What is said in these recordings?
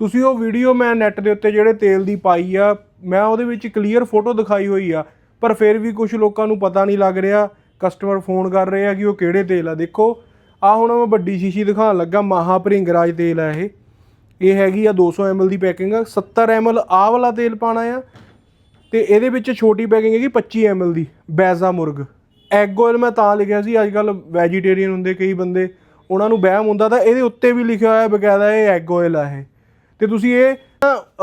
ਤੁਸੀਂ ਉਹ ਵੀਡੀਓ ਮੈਂ ਨੈੱਟ ਦੇ ਉੱਤੇ ਜਿਹੜੇ ਤੇਲ ਦੀ ਪਾਈ ਆ, ਮੈਂ ਉਹਦੇ ਵਿੱਚ ਕਲੀਅਰ ਫੋਟੋ ਦਿਖਾਈ ਹੋਈ ਆ, ਪਰ ਫਿਰ ਵੀ ਕੁਝ ਲੋਕਾਂ ਨੂੰ ਪਤਾ ਨਹੀਂ ਲੱਗ ਰਿਹਾ ਕਸਟਮਰ ਫੋਨ ਕਰ ਰਹੇ ਆ ਕਿ ਉਹ ਕਿਹੜੇ ਤੇਲ ਆ। ਦੇਖੋ ਆ ਹੁਣ ਮੈਂ ਵੱਡੀ ਸ਼ੀਸ਼ੀ ਦਿਖਾਉਣ ਲੱਗਾ ਮਹਾ ਭਰਿੰਗਰਾਜ ਤੇਲ ਆ ਇਹ। ਇਹ ਹੈਗੀ ਆ 200 ml ਦੀ ਪੈਕਿੰਗ ਆ 70 ml ਆਹ ਵਾਲਾ ਤੇਲ ਪਾਣਾ ਆ, ਤੇ ਇਹਦੇ ਵਿੱਚ ਛੋਟੀ ਪੈਕਿੰਗ ਹੈਗੀ 25 ml ਦੀ, ਬੈਜ਼ਾ ਮੁਰਗ। ਐਗ ਆਇਲ ਮੈਂ ਤਾਂ ਲਿਖਿਆ ਸੀ ਅੱਜ ਕੱਲ ਵੈਜੀਟੇਰੀਅਨ ਹੁੰਦੇ ਕਈ ਬੰਦੇ, ਉਹਨਾਂ ਨੂੰ ਵਹਿਮ ਹੁੰਦਾ ਤਾਂ ਇਹਦੇ ਉੱਤੇ ਵੀ ਲਿਖਿਆ ਹੋਇਆ ਬਕਾਇਦਾ ਇਹ ਐਗ ਆਇਲ ਆ ਇਹ। ਤੇ ਤੁਸੀਂ ਇਹ,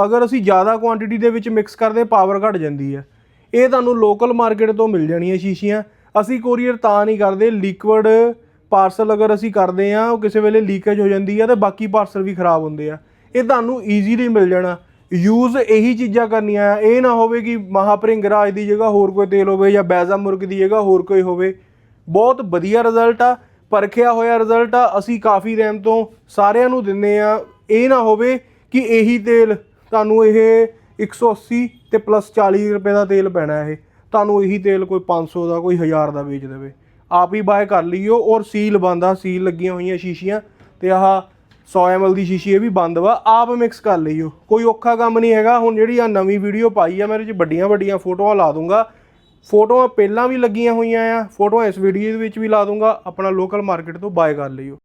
ਅਗਰ ਅਸੀਂ ਜ਼ਿਆਦਾ ਕੁਆਂਟੀਟੀ ਦੇ ਵਿੱਚ ਮਿਕਸ ਕਰਦੇ ਪਾਵਰ ਘਟ ਜਾਂਦੀ ਹੈ। ਇਹ ਤੁਹਾਨੂੰ ਲੋਕਲ ਮਾਰਕੀਟ ਤੋਂ ਮਿਲ ਜਾਣੀਆਂ ਸ਼ੀਸ਼ੀਆਂ। ਅਸੀਂ ਕੋਰੀਅਰ ਤਾਂ ਨਹੀਂ ਕਰਦੇ ਲਿਕਵਿਡ ਪਾਰਸਲ ਅਗਰ ਅਸੀਂ ਕਰਦੇ ਆ ਉਹ ਕਿਸੇ ਵੇਲੇ ਲੀਕੇਜ ਹੋ ਜਾਂਦੀ ਆ ਤੇ ਬਾਕੀ ਪਾਰਸਲ ਵੀ ਖਰਾਬ ਹੁੰਦੇ ਆ। ਇਹ ਤੁਹਾਨੂੰ ਈਜ਼ੀਲੀ ਮਿਲ ਜਾਣਾ। ਯੂਜ਼ ਇਹੀ ਚੀਜ਼ਾਂ ਕਰਨੀਆਂ ਆ। ਇਹ ਨਾ ਹੋਵੇ ਕਿ ਮਹਾਪ੍ਰਿੰਗਰਾਜ ਦੀ ਜਗ੍ਹਾ ਹੋਰ ਕੋਈ ਤੇਲ ਹੋਵੇ ਜਾਂ ਬੈਜ਼ਾ ਮੁਰਗ ਦੀ ਜਗ੍ਹਾ ਹੋਰ ਕੋਈ ਹੋਵੇ। ਬਹੁਤ ਵਧੀਆ ਰਿਜ਼ਲਟ ਆ, ਪਰਖਿਆ ਹੋਇਆ ਰਿਜ਼ਲਟ ਆ। ਅਸੀਂ ਕਾਫੀ ਟਾਈਮ ਤੋਂ ਸਾਰਿਆਂ ਨੂੰ ਦਿੰਨੇ ਆ। ਇਹ ਨਾ ਹੋਵੇ ਕਿ ਇਹੀ ਤੇਲ, ਤੁਹਾਨੂੰ ਇਹ 180 ਤੇ ਪਲੱਸ 40 ਰੁਪਏ ਦਾ ਤੇਲ ਪੈਣਾ ਇਹ। ਤੁਹਾਨੂੰ ਇਹੀ ਤੇਲ ਕੋਈ 500 ਦਾ, ਕੋਈ 1000 ਦਾ ਵੇਚ ਦੇਵੇ। ਆਪ ਹੀ ਬਾਏ ਕਰ ਲਈਓ ਔਰ ਸੀਲ ਬੰਦ ਆ ਸੀਲ ਲੱਗੀਆਂ ਹੋਈਆਂ ਸ਼ੀਸ਼ੀਆਂ ਤੇ ਆਹ 100 ml ਦੀ ਸ਼ੀਸ਼ੀ ਇਹ ਵੀ ਬੰਦ ਵਾ, ਆਪ ਮਿਕਸ ਕਰ ਲਈਓ। ਕੋਈ ਔਖਾ ਕੰਮ ਨਹੀਂ ਹੈਗਾ। ਹੁਣ ਜਿਹੜੀ ਆ ਨਵੀਂ ਵੀਡੀਓ ਪਾਈ ਆ, ਮੈਂ ਇਹਦੇ ਚ ਵੱਡੀਆਂ ਵੱਡੀਆਂ ਫੋਟੋਆਂ ਲਾ ਦੂੰਗਾ। ਫੋਟੋਆਂ ਪਹਿਲਾਂ ਵੀ ਲੱਗੀਆਂ ਹੋਈਆਂ ਆ। ਫੋਟੋਆਂ ਇਸ ਵੀਡੀਓ ਦੇ ਵਿੱਚ ਵੀ ਲਾ ਦੂੰਗਾ। ਆਪਣਾ ਲੋਕਲ ਮਾਰਕੀਟ ਤੋਂ ਬਾਏ ਕਰ ਲਈਓ।